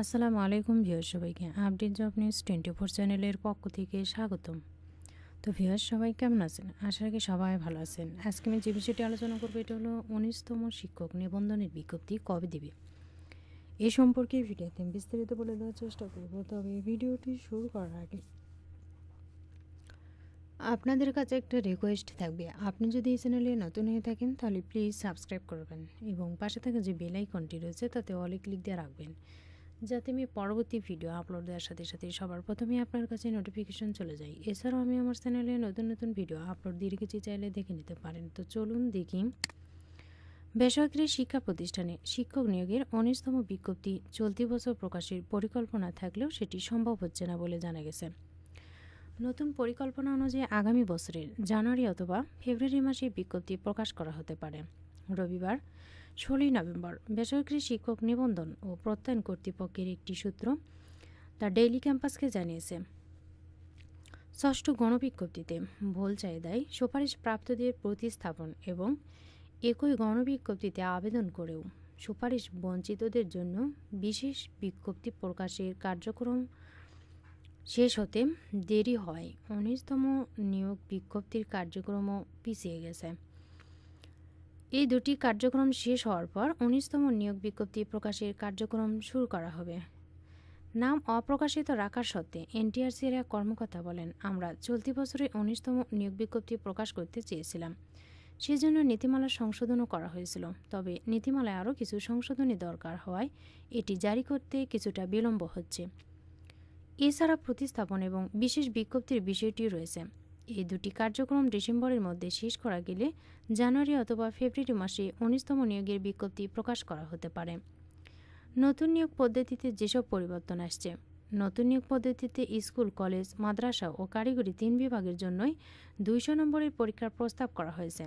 আসসালামু আলাইকুম ভিউয়ার সবাইকে। Update job news twenty four চ্যানেলের পক্ষ থেকে স্বাগতম। তো ভিউয়ার সবাই কেমন আছেন? আশা রাখি সবাই ভালো আছেন। আজকে আমি যে বিষয়টি আলোচনা করব, এটা হলো উনিশতম শিক্ষক নিবন্ধনের বিজ্ঞপ্তি কবে দিবে? এ সম্পর্কে ভিডিওতে বিস্তারিত বলে দেওয়ার চেষ্টা করব, তবে ভিডিওটি শুরু করার আগে আপনাদের কাছে একটা রিকোয়েস্ট থাকবে। আপনি যদি এই চ্যানেলে নতুন হয়ে থাকেন, তাহলে প্লিজ সাবস্ক্রাইব করবেন এবং পাশে থাকা যে বেল আইকনটি রয়েছে, তাতে অলে ক্লিক দিয়ে রাখবেন। যাতে আমি পরবর্তী ভিডিও আপলোড দেওয়ার সাথে সাথে সবার প্রথমে আপনার কাছে নোটিফিকেশন চলে যায়। এছাড়াও আমি আমার চ্যানেলে নতুন নতুন ভিডিও আপলোড দিয়ে রেখেছি, চাইলে দেখে নিতে পারেন। তো চলুন দেখি। বেসরকারি শিক্ষা প্রতিষ্ঠানে শিক্ষক নিয়োগের উনিশতম বিজ্ঞপ্তি, চলতি বছর প্রকাশের পরিকল্পনা থাকলেও সেটি সম্ভব হচ্ছে না বলে জানা গেছে। নতুন পরিকল্পনা অনুযায়ী আগামী বছরের জানুয়ারি অথবা ফেব্রুয়ারি মাসে বিজ্ঞপ্তি প্রকাশ করা হতে পারে। রবিবার ষোলোই নভেম্বর বেসরকারি শিক্ষক নিবন্ধন ও প্রত্যয়ন কর্তৃপক্ষের একটি সূত্র দ্য ডেইলি ক্যাম্পাসকে জানিয়েছে। ষষ্ঠ গণবিজ্ঞপ্তিতে ভুল চাহিদায় সুপারিশ প্রাপ্তদের প্রতিস্থাপন এবং একই গণবিজ্ঞপ্তিতে আবেদন করেও সুপারিশ বঞ্চিতদের জন্য বিশেষ বিজ্ঞপ্তি প্রকাশের কার্যক্রম শেষ হতে দেরি হয়। উনিশতম নিয়োগ বিজ্ঞপ্তির কার্যক্রমও পিছিয়ে গেছে। এই দুটি কার্যক্রম শেষ হওয়ার পর উনিশতম নিয়োগ বিজ্ঞপ্তি প্রকাশের কার্যক্রম শুরু করা হবে। নাম অপ্রকাশিত রাখার সত্ত্বে এনটিআরসির এক কর্মকর্তা বলেন, আমরা চলতি বছরে উনিশতম নিয়োগ বিজ্ঞপ্তি প্রকাশ করতে চেয়েছিলাম। সেজন্য নীতিমালা সংশোধনও করা হয়েছিল। তবে নীতিমালায় আরও কিছু সংশোধনী দরকার হওয়ায় এটি জারি করতে কিছুটা বিলম্ব হচ্ছে। এছাড়া প্রতিস্থাপন এবং বিশেষ বিজ্ঞপ্তির বিষয়টি রয়েছে। এই দুটি কার্যক্রম ডিসেম্বরের মধ্যে শেষ করা গেলে জানুয়ারি অথবা ফেব্রুয়ারি মাসে উনিশতম নিয়োগের বিজ্ঞপ্তি প্রকাশ করা হতে পারে। নতুন নিয়োগ পদ্ধতিতে যেসব পরিবর্তন আসছে, নতুন নিয়োগ পদ্ধতিতে স্কুল, কলেজ, মাদ্রাসা ও কারিগরি তিন বিভাগের জন্যই দুইশো নম্বরের পরীক্ষার প্রস্তাব করা হয়েছে।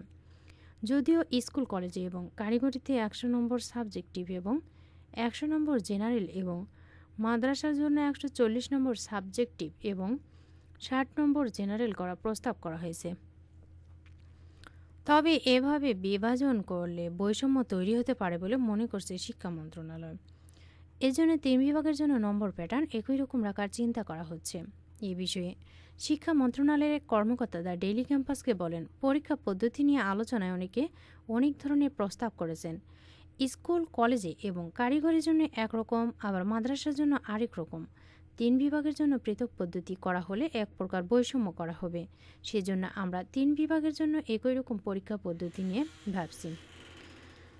যদিও স্কুল, কলেজে এবং কারিগরিতে একশো নম্বর সাবজেক্টিভ এবং একশো নম্বর জেনারেল এবং মাদ্রাসার জন্য একশো চল্লিশ নম্বর সাবজেক্টিভ এবং ষাট নম্বর জেনারেল করা প্রস্তাব করা হয়েছে। তবে এভাবে বিভাজন করলে বৈষম্য তৈরি হতে পারে বলে মনে করছে শিক্ষা মন্ত্রণালয়। এজন্য তিন বিভাগের জন্য নম্বর প্যাটার্ন একই রকম রাখার চিন্তা করা হচ্ছে। এ বিষয়ে শিক্ষা মন্ত্রণালয়ের এক কর্মকর্তা দা ডেইলি ক্যাম্পাসকে বলেন, পরীক্ষা পদ্ধতি নিয়ে আলোচনায় অনেকে অনেক ধরনের প্রস্তাব করেছেন। স্কুল, কলেজে এবং কারিগরির জন্য একরকম, আবার মাদ্রাসার জন্য আরেক রকম। তিন বিভাগের জন্য পৃথক পদ্ধতি করা হলে এক প্রকার বৈষম্য করা হবে। সেজন্য আমরা তিন বিভাগের জন্য একই রকম পরীক্ষা পদ্ধতি নিয়ে ভাবছি।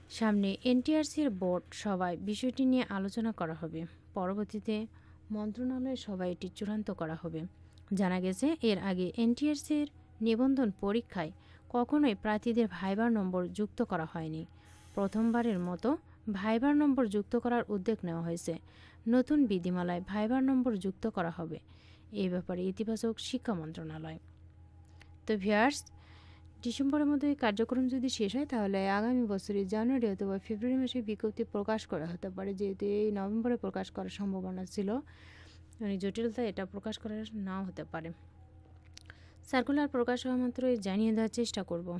সামনে এনটিআরসির বোর্ড সভায় বিষয়টি নিয়ে আলোচনা করা হবে। পরবর্তীতে মন্ত্রণালয়ের সভায় এটি চূড়ান্ত করা হবে। জানা গেছে, এর আগে এনটিআরসির নিবন্ধন পরীক্ষায় কখনোই প্রার্থীদের ভাইবার নম্বর যুক্ত করা হয়নি। প্রথমবারের মতো ভাইবার নম্বর যুক্ত করার উদ্যোগ নেওয়া হয়েছে। নতুন বিধিমালায় ভাইবার নম্বর যুক্ত করা হবে। এই ব্যাপারে ইতিবাচক শিক্ষা মন্ত্রণালয়। তো ভিয়ার্স ডিসেম্বরের মধ্যে কার্যক্রম যদি শেষ হয়, তাহলে আগামী বছরের জানুয়ারি অথবা ফেব্রুয়ারি মাসে বিজ্ঞপ্তি প্রকাশ করা হতে পারে। যেহেতু এই নভেম্বরে প্রকাশ করার সম্ভাবনা ছিল মানে জটিলতা এটা প্রকাশ করার নাও হতে পারে। সার্কুলার প্রকাশ হওয়া মাত্রই জানিয়ে দেওয়ার চেষ্টা করব।